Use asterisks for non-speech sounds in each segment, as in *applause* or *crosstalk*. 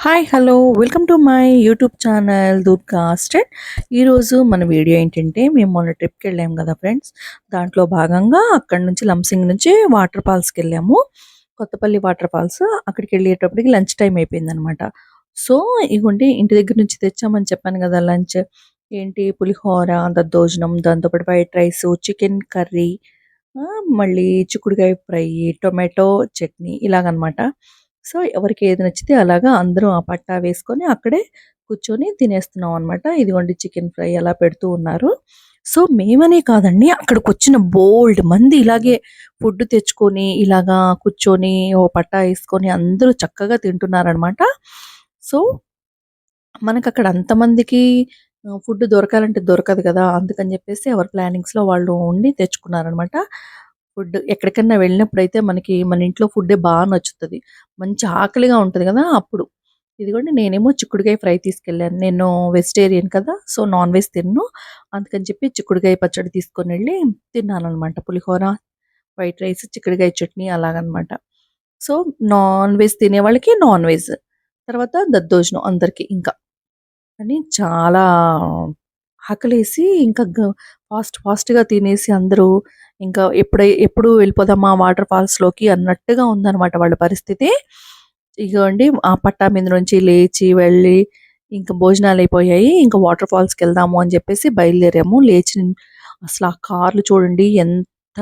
Hi hello welcome to my YouTube channel దూద్ కాస్టెడ్ ఈరోజు మన వీడియో ఏంటంటే మేము మొన్న ట్రిప్కి వెళ్ళాము కదా ఫ్రెండ్స్ దాంట్లో భాగంగా అక్కడ నుంచి లంసింగ్ నుంచి వాటర్ ఫాల్స్కి వెళ్ళాము. కొత్తపల్లి వాటర్ ఫాల్స్ అక్కడికి వెళ్ళేటప్పటికి లంచ్ టైం అయిపోయింది అనమాట సో ఇగోండి ఇంటి దగ్గర నుంచి తెచ్చామని చెప్పాను కదా లంచ్ ఏంటి? పులిహోర దద్దోజనం దాంతోపాటు వైట్ రైస్ చికెన్ కర్రీ మళ్ళీ చిక్కుడుకాయ ఫ్రై టొమాటో చట్నీ ఇలాగనమాట సో ఎవరికి ఏది నచ్చితే అలాగా అందరూ ఆ పట్టా వేసుకొని అక్కడే కూర్చొని తినేస్తున్నాం అనమాట ఇదిగోండి చికెన్ ఫ్రై అలా పెడుతూ ఉన్నారు. సో మేమనే కాదండి అక్కడికి వచ్చిన బోల్డ్ మంది ఇలాగే ఫుడ్ తెచ్చుకొని ఇలాగా కూర్చొని ఓ పట్టా వేసుకొని అందరూ చక్కగా తింటున్నారనమాట సో మనకు అక్కడ అంతమందికి ఫుడ్ దొరకాలంటే దొరకదు కదా అందుకని చెప్పేసి ఎవరి ప్లానింగ్స్లో వాళ్ళు ఉండి తెచ్చుకున్నారనమాట ఫుడ్ ఎక్కడికన్నా వెళ్ళినప్పుడైతే మనకి మన ఇంట్లో ఫుడ్డే బాగా నచ్చుతుంది. మంచి ఆకలిగా ఉంటుంది కదా అప్పుడు. ఇదిగోండి నేనేమో చిక్కుడుకాయ ఫ్రై తీసుకెళ్ళాను. నేను వెజిటేరియన్ కదా సో నాన్ వెజ్ తిన్ను. అందుకని చెప్పి చిక్కుడుకాయ పచ్చడి తీసుకొని వెళ్ళి తిన్నాను అనమాట పులిహోర వైట్ రైస్ చిక్కుడుకాయ చట్నీ అలాగనమాట సో నాన్ వెజ్ తినే వాళ్ళకి నాన్ వెజ్ తర్వాత దద్దోజనం అందరికీ ఇంకా. అని చాలా ఆకలేసి ఇంకా ఫాస్ట్ ఫాస్ట్గా తినేసి అందరూ ఇంకా ఎప్పుడై ఎప్పుడు వెళ్ళిపోదామా వాటర్ ఫాల్స్లోకి అన్నట్టుగా ఉందన్నమాట వాళ్ళ పరిస్థితి. ఇగోండి ఆ పట్టా మీద నుంచి లేచి వెళ్ళి ఇంకా భోజనాలు అయిపోయాయి. ఇంకా వాటర్ ఫాల్స్కి వెళ్దాము అని చెప్పేసి బయలుదేరాము. లేచి అసలు ఆ కార్లు చూడండి ఎంత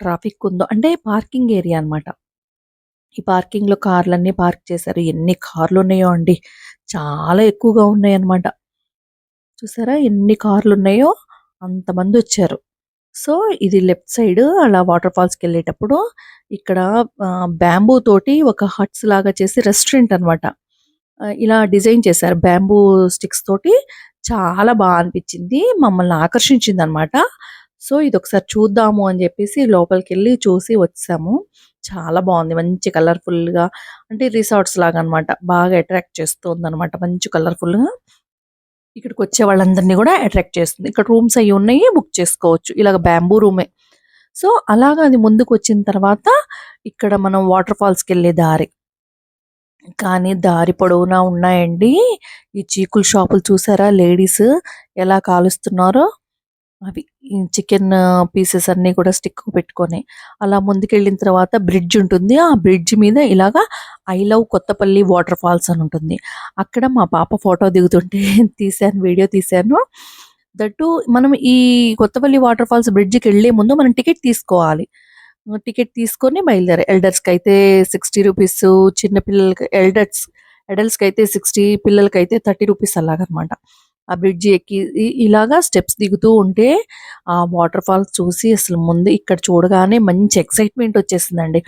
ట్రాఫిక్ ఉందో. అంటే పార్కింగ్ ఏరియా అనమాట ఈ పార్కింగ్లో కార్లన్నీ పార్క్ చేశారు. ఎన్ని కార్లు ఉన్నాయో అండి. చాలా ఎక్కువగా ఉన్నాయన్నమాట. చూసారా? ఎన్ని కార్లు ఉన్నాయో అంతమంది వచ్చారు. సో ఇది లెఫ్ట్ సైడ్ అలా వాటర్ ఫాల్స్కి వెళ్ళేటప్పుడు ఇక్కడ బ్యాంబూ తోటి ఒక హట్స్ లాగా చేసి రెస్టారెంట్ అనమాట ఇలా డిజైన్ చేశారు. బ్యాంబూ స్టిక్స్ తోటి చాలా బాగా అనిపించింది. మమ్మల్ని ఆకర్షించింది అనమాట సో ఇది ఒకసారి చూద్దాము అని చెప్పేసి లోపలికి వెళ్ళి చూసి వచ్చాము. చాలా బాగుంది. మంచి కలర్ఫుల్గా అంటే రిసార్ట్స్ లాగా అనమాట బాగా అట్రాక్ట్ చేస్తుంది అనమాట మంచి కలర్ఫుల్గా ఇక్కడికి వచ్చే వాళ్ళందరినీ కూడా అట్రాక్ట్ చేస్తుంది. ఇక్కడ రూమ్స్ అవి ఉన్నాయి బుక్ చేసుకోవచ్చు. ఇలాగ బ్యాంబూ రూమే. సో అలాగా అది ముందుకు వచ్చిన తర్వాత ఇక్కడ మనం వాటర్ ఫాల్స్కి వెళ్ళే దారి. కానీ దారి పొడవునా ఉన్నాయండి. ఈ చీకుల షాపులు చూసారా లేడీస్ ఎలా కాలుస్తున్నారో అవి. చికెన్ పీసెస్ అన్నీ కూడా స్టిక్ పెట్టుకొని అలా ముందుకెళ్ళిన తర్వాత బ్రిడ్జ్ ఉంటుంది. ఆ బ్రిడ్జ్ మీద ఇలాగా I love Kothapalli water falls అని ఉంటుంది. అక్కడ మా పాప ఫోటో దిగుతుంటే *laughs* తీశాను వీడియో తీశాను. దట్టు మనం ఈ కొత్తపల్లి వాటర్ ఫాల్స్ బ్రిడ్జ్కి వెళ్ళే ముందు మనం టికెట్ తీసుకోవాలి. టికెట్ తీసుకొని బయలుదేరే ఎల్డర్స్కి అయితే సిక్స్టీ రూపీస్ చిన్న పిల్లలకి ఎల్డర్స్ అడల్ట్స్కి అయితే సిక్స్టీ పిల్లలకి అయితే థర్టీ రూపీస్ అలాగనమాట. ఆ బ్రిడ్జ్ ఎక్కి ఇలాగా స్టెప్స్ దిగుతూ ఉంటే ఆ వాటర్ ఫాల్స్ చూసి అసలు ముందు ఇక్కడ చూడగానే మంచి ఎక్సైట్మెంట్ వచ్చేసిందండి.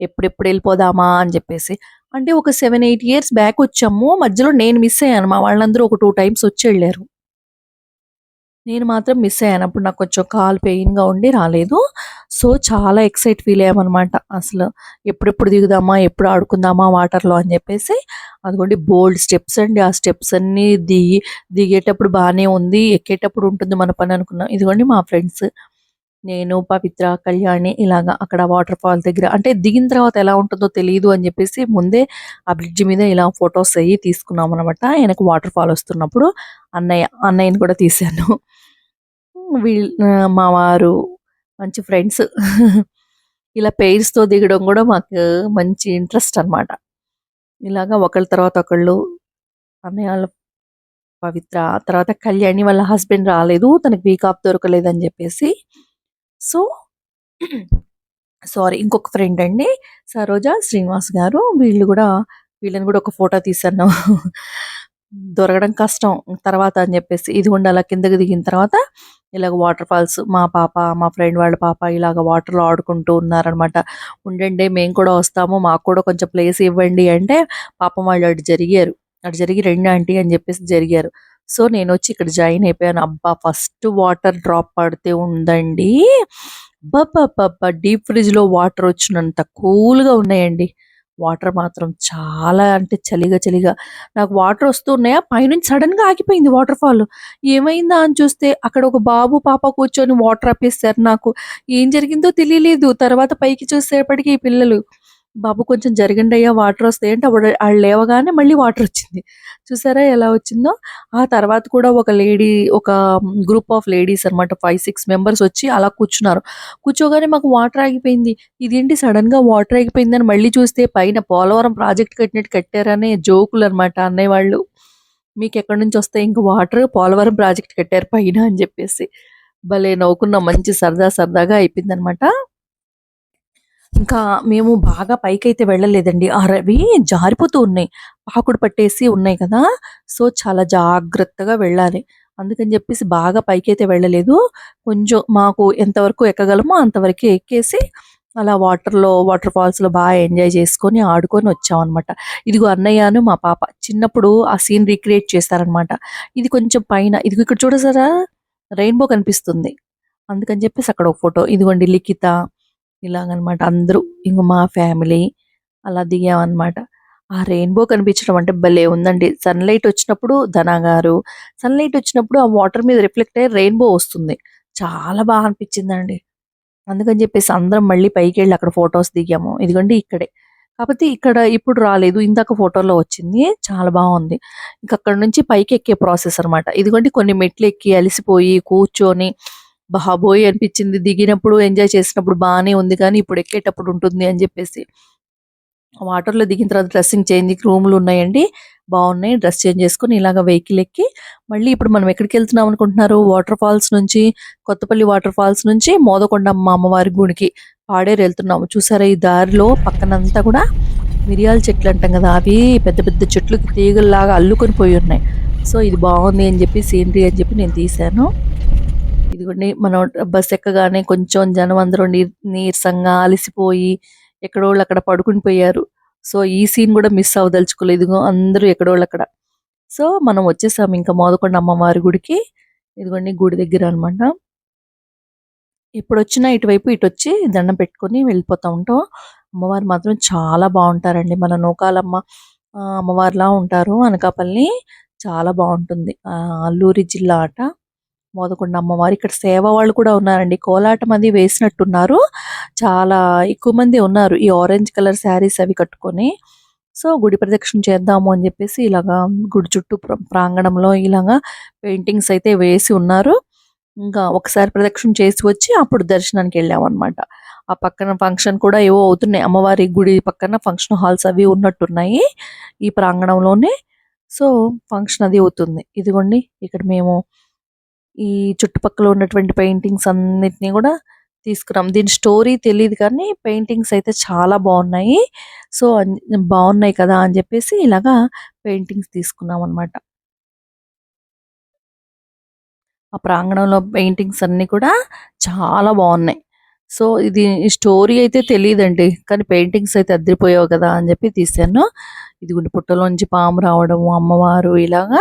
ఎప్పుడెప్పుడు వెళ్ళిపోదామా అని చెప్పేసి. అంటే ఒక సెవెన్ ఎయిట్ ఇయర్స్ బ్యాక్ వచ్చాము. మధ్యలో నేను మిస్ అయ్యాను. మా వాళ్ళందరూ ఒక టూ టైమ్స్ వచ్చి వెళ్ళారు. నేను మాత్రం మిస్ అయ్యాను. అప్పుడు నాకు కొంచెం కాలు పెయిన్గా ఉండి రాలేదు. సో చాలా ఎక్సైట్ ఫీల్ అయ్యామన్నమాట. అసలు ఎప్పుడెప్పుడు దిగుదామా ఎప్పుడు ఆడుకుందామా వాటర్లో అని చెప్పేసి అదిగోండి బోల్డ్ స్టెప్స్ అండి. ఆ స్టెప్స్ అన్నీ దిగి దిగేటప్పుడు బాగానే ఉంది ఎక్కేటప్పుడు ఉంటుంది మన పని అనుకున్నాం. ఇదిగోండి మా ఫ్రెండ్స్ నేను పవిత్ర కళ్యాణి ఇలాగా అక్కడ వాటర్ ఫాల్ దగ్గర అంటే దిగిన తర్వాత ఎలా ఉంటుందో తెలియదు అని చెప్పేసి ముందే ఆ బ్రిడ్జ్ మీద ఇలా ఫొటోస్ అయ్యి తీసుకున్నాం అనమాట ఆయనకు వాటర్ ఫాల్ వస్తున్నప్పుడు అన్నయ్య అన్నయ్యని కూడా తీశాను. వీళ్ళు మా వారు మంచి ఫ్రెండ్స్ ఇలా పెయిర్స్తో దిగడం కూడా మాకు మంచి ఇంట్రెస్ట్ అనమాట ఇలాగా ఒకళ్ళ తర్వాత ఒకళ్ళు అన్నయ్య వాళ్ళ పవిత్ర తర్వాత కళ్యాణి వాళ్ళ హస్బెండ్ రాలేదు తనకి వీక్ ఆఫ్ దొరకలేదు అని చెప్పేసి సో సారీ ఇంకొక ఫ్రెండ్ అండి సరోజ శ్రీనివాస్ గారు. వీళ్ళు కూడా వీళ్ళని కూడా ఒక ఫోటో తీసాను దొరకడం కష్టం. తర్వాత అని చెప్పేసి ఇది అలా కిందకి దిగిన తర్వాత ఇలాగ వాటర్ ఫాల్స్ మా పాప మా ఫ్రెండ్ వాళ్ళ పాప ఇలాగ వాటర్లో ఆడుకుంటూ ఉన్నారనమాట ఉండండి మేము కూడా వస్తాము మాకు కూడా కొంచెం ప్లేస్ ఇవ్వండి అంటే పాపం వాళ్ళు అటు జరిగారు. అటు జరిగి రెండు ఆంటీ అని చెప్పేసి జరిగారు. సో నేను వచ్చి ఇక్కడ జాయిన్ అయిపోయాను. అబ్బా ఫస్ట్ వాటర్ డ్రాప్ పడితే ఉందండి. అబ్బా డీప్ ఫ్రిడ్జ్లో వాటర్ వచ్చినంత కూల్గా ఉన్నాయండి. వాటర్ మాత్రం చాలా అంటే చలిగా చలిగా. నాకు వాటర్ వస్తున్నాయా పైనుంచి సడన్గా ఆగిపోయింది వాటర్ ఫాల్. ఏమైందా అని చూస్తే అక్కడ ఒక బాబు పాప కూర్చొని వాటర్ అప్పేస్తారు నాకు. ఏం జరిగిందో తెలియలేదు. తర్వాత పైకి చూసేపటికి పిల్లలు బాబు కొంచెం జరగండి అయ్యా వాటర్ వస్తాయి అంటే అప్పుడు లేవగానే మళ్ళీ వాటర్ వచ్చింది. చూసారా ఎలా వచ్చిందో? ఆ తర్వాత కూడా ఒక లేడీ ఒక గ్రూప్ ఆఫ్ లేడీస్ అనమాట 5, 6 మెంబర్స్ వచ్చి అలా కూర్చున్నారు. కూర్చోగానే మాకు వాటర్ ఆగిపోయింది. ఇదేంటి సడన్గా వాటర్ ఆగిపోయిందని మళ్ళీ చూస్తే పైన పోలవరం ప్రాజెక్ట్ కట్టినట్టు కట్టారనే జోకులు అనమాట అన్నయ్య వాళ్ళు. మీకు ఎక్కడి నుంచి వస్తాయి ఇంక వాటర్ పోలవరం ప్రాజెక్ట్ కట్టారు పైన అని చెప్పేసి. భలే నవ్వుకున్నాం. మంచి సరదా సరదాగా అయిపోయింది అనమాట ఇంకా మేము బాగా పైకైతే వెళ్ళలేదండి. అరవి జారిపోతూ ఉన్నాయి. పాకుడు పట్టేసి ఉన్నాయి కదా! సో, చాలా జాగ్రత్తగా వెళ్ళాలి. అందుకని చెప్పేసి బాగా పైకైతే వెళ్ళలేదు. కొంచెం మాకు ఎంతవరకు ఎక్కగలమో అంతవరకు ఎక్కేసి అలా వాటర్‌లో వాటర్ ఫాల్స్‌లో బాగా ఎంజాయ్ చేసుకొని, ఆడుకొని వచ్చామన్నమాట ఇదిగో అన్నయ్యను మా పాప చిన్నప్పుడు ఆ సీన్ రీక్రియేట్ చేస్తారనమాట ఇది కొంచెం పైన ఇదిగో ఇక్కడ చూడసారా రెయిన్‌బో కనిపిస్తుంది. అందుకని చెప్పేసి అక్కడ ఒక ఫోటో. ఇదిగోండి లిఖిత ఇలాగనమాట అందరూ ఇంక మా ఫ్యామిలీ అలా దిగామన్నమాట ఆ రెయిన్‌బో కనిపించడం అంటే భలే ఉందండి. సన్‌లైట్ వచ్చినప్పుడు ధనాగారు సన్‌లైట్ వచ్చినప్పుడు ఆ వాటర్ మీద రిఫ్లెక్ట్ అయ్యి రెయిన్‌బో వస్తుంది. చాలా బాగా అనిపించిందండి. అందుకని చెప్పేసి అందరం మళ్ళీ పైకి వెళ్ళి అక్కడ ఫోటోస్ దిగాము. ఇదిగోండి ఇక్కడే. కాకపోతే ఇక్కడ ఇప్పుడు రాలేదు. ఇందాక ఫోటోలో వచ్చింది. చాలా బాగుంది ఇంక అక్కడ నుంచి పైకి ఎక్కే ప్రాసెస్ అనమాట. ఇదిగోండి కొన్ని మెట్లు ఎక్కి అలిసిపోయి కూర్చొని బాబోయ్! అనిపించింది. దిగినప్పుడు ఎంజాయ్ చేసినప్పుడు బానే ఉంది కానీ ఇప్పుడు ఎక్కేటప్పుడు ఉంటుంది అని చెప్పేసి. వాటర్‌లో దిగిన తర్వాత డ్రెస్సింగ్ చేంజింగ్ రూమ్‌లు ఉన్నాయండి. బాగున్నాయి డ్రెస్ చేంజ్ చేసుకొని ఇలాగ వెహికల్ ఎక్కి మళ్ళీ ఇప్పుడు మనం ఎక్కడికి వెళ్తున్నాం అనుకుంటున్నారు? వాటర్ ఫాల్స్ నుంచి కొత్తపల్లి వాటర్ ఫాల్స్ నుంచి మోదకొండమ్మ అమ్మవారి గుడికి పాడేరు వెళ్తున్నాము చూసారా ఈ దారిలో పక్కనంతా కూడా మిరియాల చెట్లు అంటాం కదా! అవి పెద్ద పెద్ద చెట్లుకి తీగల్లాగా అల్లుకొని పోయి ఉన్నాయి. సో, ఇది బాగుంది అని చెప్పి సీనరీ అని చెప్పి నేను తీశాను. ఇదిగోండి మనం బస్ ఎక్కగానే కొంచెం జనం అందరూ నీర్ నీరసంగా అలసిపోయి ఎక్కడోళ్ళు అక్కడ పడుకుని పోయారు. సో, ఈ సీన్ కూడా మిస్ అవ్వదలుచుకోలేదు. ఇదిగో అందరూ ఎక్కడోళ్ళు అక్కడ. సో, మనం వచ్చేసాం ఇంకా మోదకొండ అమ్మవారి గుడికి. ఇదిగోండి గుడి దగ్గర అనమాట. ఎప్పుడొచ్చినా ఇటువైపు ఇటు వచ్చి దండం పెట్టుకొని వెళ్ళిపోతా ఉంటాం. అమ్మవారు మాత్రం చాలా బాగుంటారండి మన నూకాలమ్మ అమ్మవారిలా ఉంటారు అనకాపల్లి. చాలా బాగుంటుంది అల్లూరి జిల్లా అట. మోదకొండ అమ్మవారు. ఇక్కడ సేవ వాళ్ళు కూడా ఉన్నారండి. కోలాటం అది వేసినట్టున్నారు. చాలా ఎక్కువ మంది ఉన్నారు. ఈ ఆరెంజ్ కలర్ శారీస్ అవి కట్టుకొని. సో, గుడి ప్రదక్షిణ చేద్దాము అని చెప్పేసి ఇలాగా గుడి చుట్టూ ప్ర ప్రాంగణంలో ఇలాగా పెయింటింగ్స్ అయితే వేసి ఉన్నారు. ఇంకా ఒకసారి ప్రదక్షిణ చేసి వచ్చి అప్పుడు దర్శనానికి వెళ్ళామన్నమాట ఆ పక్కన ఫంక్షన్ కూడా ఏవో అవుతున్నాయి. అమ్మవారి గుడి పక్కన ఫంక్షన్ హాల్స్ అవి ఉన్నట్టున్నాయి. ఈ ప్రాంగణంలోనే. సో, ఫంక్షన్ అది అవుతుంది. ఇదిగోండి ఇక్కడ మేము ఈ చుట్టుపక్కల ఉన్నటువంటి పెయింటింగ్స్ అన్నిటిని కూడా తీసుకున్నాం. దీని స్టోరీ తెలియదు కానీ పెయింటింగ్స్ అయితే చాలా బాగున్నాయి సో, బాగున్నాయి కదా! అని చెప్పేసి ఇలాగా పెయింటింగ్స్ తీసుకున్నాం అనమాట. ఆ ప్రాంగణంలో పెయింటింగ్స్ అన్నీ కూడా చాలా బాగున్నాయి సో, ఇది స్టోరీ అయితే తెలియదండి కానీ పెయింటింగ్స్ అయితే అద్దరిపోయావు కదా! అని చెప్పి తీశాను. ఇదిగోండి పుట్టలోంచి పాము రావడం అమ్మవారు ఇలాగా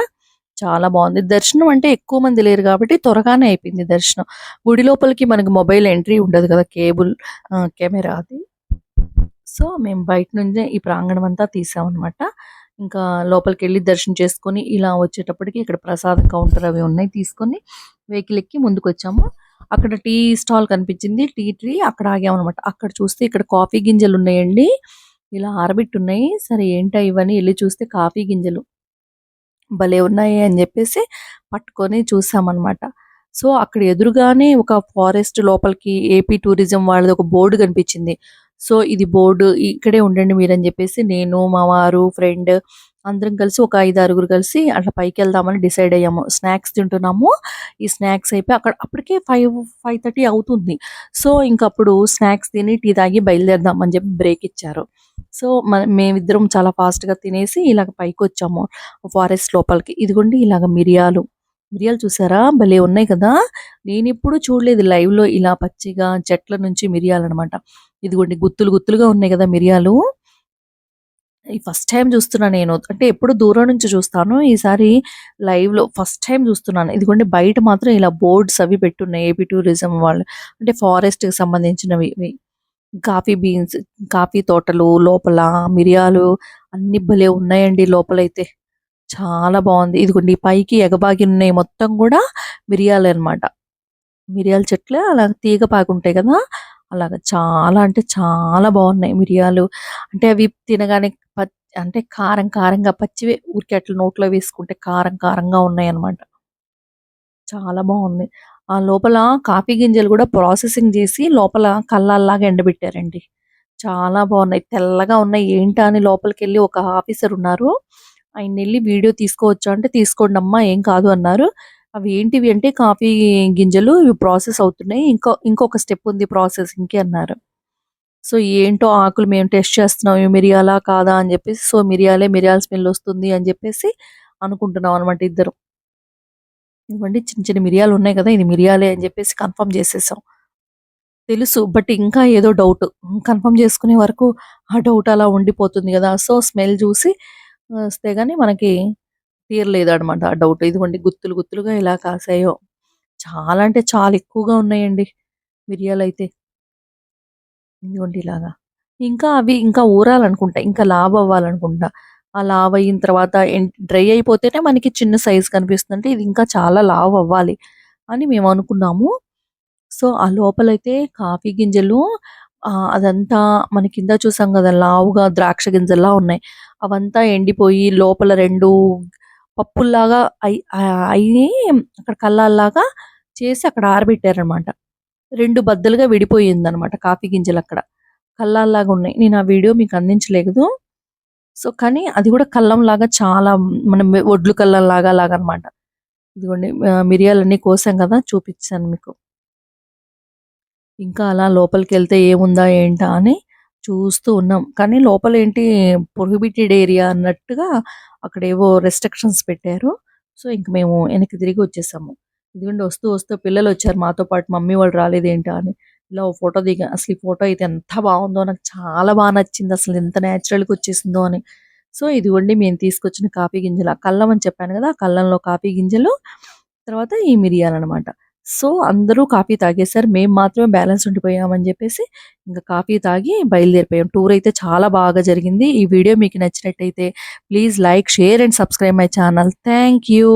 చాలా బాగుంది దర్శనం అంటే ఎక్కువ మంది లేరు కాబట్టి త్వరగానే అయిపోయింది దర్శనం. గుడి లోపలికి మనకి మొబైల్ ఎంట్రీ ఉండదు కదా! కేబుల్ కెమెరా అది. సో, మేము బయట నుంచే ఈ ప్రాంగణం అంతా తీసామనమాట. ఇంకా లోపలికి వెళ్ళి దర్శనం చేసుకొని ఇలా వచ్చేటప్పటికి ఇక్కడ ప్రసాదం కౌంటర్ అవి ఉన్నాయి. తీసుకొని వెహికల్ ఎక్కి ముందుకొచ్చాము. అక్కడ టీ స్టాల్ కనిపించింది. టీ ట్రీ అక్కడ ఆగామన్నమాట అక్కడ చూస్తే ఇక్కడ కాఫీ గింజలు ఉన్నాయండి. ఇలా ఆరబెట్టున్నాయి. సరే ఏంటో ఇవని వెళ్ళి చూస్తే కాఫీ గింజలు. భలే ఉన్నాయి అని చెప్పేసి పట్టుకొని చూసామన్నమాట సో, అక్కడ ఎదురుగానే ఒక ఫారెస్ట్ లోపలికి ఏపీ టూరిజం వాళ్ళది ఒక బోర్డు కనిపించింది. సో, ఇది బోర్డు ఇక్కడే ఉండండి మీరని చెప్పేసి నేను, మా వారు, ఫ్రెండ్ అందరం కలిసి ఒక 5, 6గురు కలిసి అట్లా పైకి వెళ్దామని డిసైడ్ అయ్యాము. స్నాక్స్ తింటున్నాము. ఈ స్నాక్స్ అయిపోయి అక్కడ అప్పటికే 5, 5:30 అవుతుంది. సో, ఇంకప్పుడు స్నాక్స్ తిని టీ తాగి బయలుదేరదాం అని చెప్పి బ్రేక్ ఇచ్చారు. సో, మన మేమిద్దరం చాలా ఫాస్ట్‌గా తినేసి ఇలాగ పైకొచ్చాము. ఫారెస్ట్ లోపలికి. ఇదిగోండి ఇలాగ మిరియాలు. మిరియాలు చూసారా? భలే ఉన్నాయి కదా! నేను ఇప్పుడు చూడలేదు లైవ్‌లో ఇలా పచ్చిగా చెట్ల నుంచి మిరియాలు అనమాట ఇదిగోండి గుత్తులు గుత్తులుగా ఉన్నాయి కదా మిరియాలు. ఈ ఫస్ట్ టైం చూస్తున్నా నేను. అంటే ఎప్పుడు దూరం నుంచి చూస్తాను. ఈసారి లైవ్‌లో ఫస్ట్ టైం చూస్తున్నాను. ఇదిగోండి బయట మాత్రం ఇలా బోర్డ్స్ అవి పెట్టున్నాయి. ఏపీ టూరిజం వాళ్ళు. అంటే ఫారెస్ట్‌కి సంబంధించినవి ఇవి. కాఫీ బీన్స్, కాఫీ తోటలు లోపల మిరియాలు అన్ని భలే ఉన్నాయండి లోపలైతే. చాలా బాగుంది ఇదిగోండి పైకి ఎగబాగి ఉన్నాయి మొత్తం కూడా మిరియాలు అన్నమాట. మిరియాల చెట్లు అలా తీగ పాకుంటాయి కదా! అలాగా చాలా అంటే చాలా బాగున్నాయి మిరియాలు అంటే అవి తినగానే అంటే కారం కారంగా పచ్చివే ఊరికే అట్లా నోట్లో వేసుకుంటే కారం కారంగా ఉన్నాయి అన్నమాట చాలా బాగుంది. ఆ లోపల కాఫీ గింజలు కూడా ప్రాసెసింగ్ చేసి లోపల కళ్ళల్లాగా ఎండబెట్టారండి. చాలా బాగున్నాయి. తెల్లగా ఉన్నాయి. ఏంటా అని లోపలికి వెళ్ళి ఒక ఆఫీసర్ ఉన్నారు. ఆయన వెళ్ళి వీడియో తీసుకోవచ్చా? అంటే తీసుకోండి అమ్మా ఏం కాదు అన్నారు. అవి ఏంటివి? అంటే కాఫీ గింజలు ఇవి ప్రాసెస్ అవుతున్నాయి. ఇంకో ఇంకొక స్టెప్ ఉంది ప్రాసెసింగ్కి అన్నారు. సో ఏంటో ఆకులు మేము టెస్ట్ చేస్తున్నాం ఇవి మిరియాలా కాదా అని చెప్పేసి సో మిరియాలే మిరియాల స్మెల్ వస్తుంది అని చెప్పేసి అనుకుంటున్నాం అనమాట ఇద్దరు. ఇవ్వండి చిన్న చిన్న మిరియాలు ఉన్నాయి కదా ఇది మిరియాలే అని చెప్పేసి కన్ఫర్మ్ చేసేసాం. తెలుసు బట్ ఇంకా ఏదో డౌట్ కన్ఫర్మ్ చేసుకునే వరకు ఆ డౌట్ అలా ఉండిపోతుంది కదా సో స్మెల్ చూసి వస్తే కానీ మనకి తీరలేదు అనమాట ఆ డౌట్ ఇదిగోండి గుత్తులు గుత్తులుగా ఇలా కాసాయో. చాలా అంటే చాలా ఎక్కువగా ఉన్నాయండి మిరియాలు అయితే ఇదిగోండి ఇలాగా. ఇంకా అవి ఇంకా ఊరాలనుకుంటా ఇంకా లావ్ అవ్వాలనుకుంటా ఆ లావ్ అయిన తర్వాత డ్రై అయిపోతేనే మనకి చిన్న సైజ్ కనిపిస్తుంది అంటే ఇది ఇంకా చాలా లావ్ అవ్వాలి అని మేము అనుకున్నాము. సో ఆ లోపలైతే కాఫీ గింజలు అదంతా మన కింద చూసాం కదా లావుగా ద్రాక్ష గింజల్లా ఉన్నాయి. అవంతా ఎండిపోయి లోపల రెండు పప్పుల్లాగా అయి అయి అక్కడ కళ్ళల్లాగా చేసి అక్కడ ఆరబెట్టారనమాట రెండు బద్దలుగా విడిపోయిందనమాట కాఫీ గింజలు అక్కడ కల్లాల్లాగా ఉన్నాయి. నేను ఆ వీడియో మీకు అందించలేదు. సో కానీ అది కూడా కల్లం లాగా చాలా మనం ఒడ్లు కల్లం లాగా లాగా అనమాట ఇదిగోండి మిరియాలన్నీ కోసాం కదా చూపించాను మీకు. ఇంకా అలా లోపలికి వెళ్తే ఏముందా ఏంటా అని చూస్తూ ఉన్నాం. కానీ లోపల ఏంటి ప్రొహిబిటెడ్ ఏరియా అన్నట్టుగా అక్కడ ఏవో రెస్ట్రిక్షన్స్ పెట్టారు. సో ఇంక మేము వెనక్కి తిరిగి వచ్చేసాము. ఇదిగోండి వస్తూ వస్తూ పిల్లలు వచ్చారు మాతో పాటు మమ్మీ వాళ్ళు రాలేదేంటా? అని. ఇలా ఓ ఫోటో దిగా అసలు ఈ ఫోటో అయితే ఎంత బాగుందో నాకు చాలా బాగా నచ్చింది అసలు ఎంత న్యాచురల్గా వచ్చేసిందో అని. సో ఇదిగోండి మేము తీసుకొచ్చిన కాఫీ గింజలు ఆ కల్లం అని చెప్పాను కదా ఆ కల్లంలో కాఫీ గింజలు తర్వాత ఈ మిరియాలు అనమాట సో అందరూ కాఫీ తాగేశారు మేము మాత్రమే బ్యాలెన్స్ ఉండిపోయామని చెప్పేసి ఇంకా కాఫీ తాగి బయలుదేరిపోయాం. టూర్ అయితే చాలా బాగా జరిగింది. ఈ వీడియో మీకు నచ్చినట్టయితే please like share and subscribe my channel. Thank you.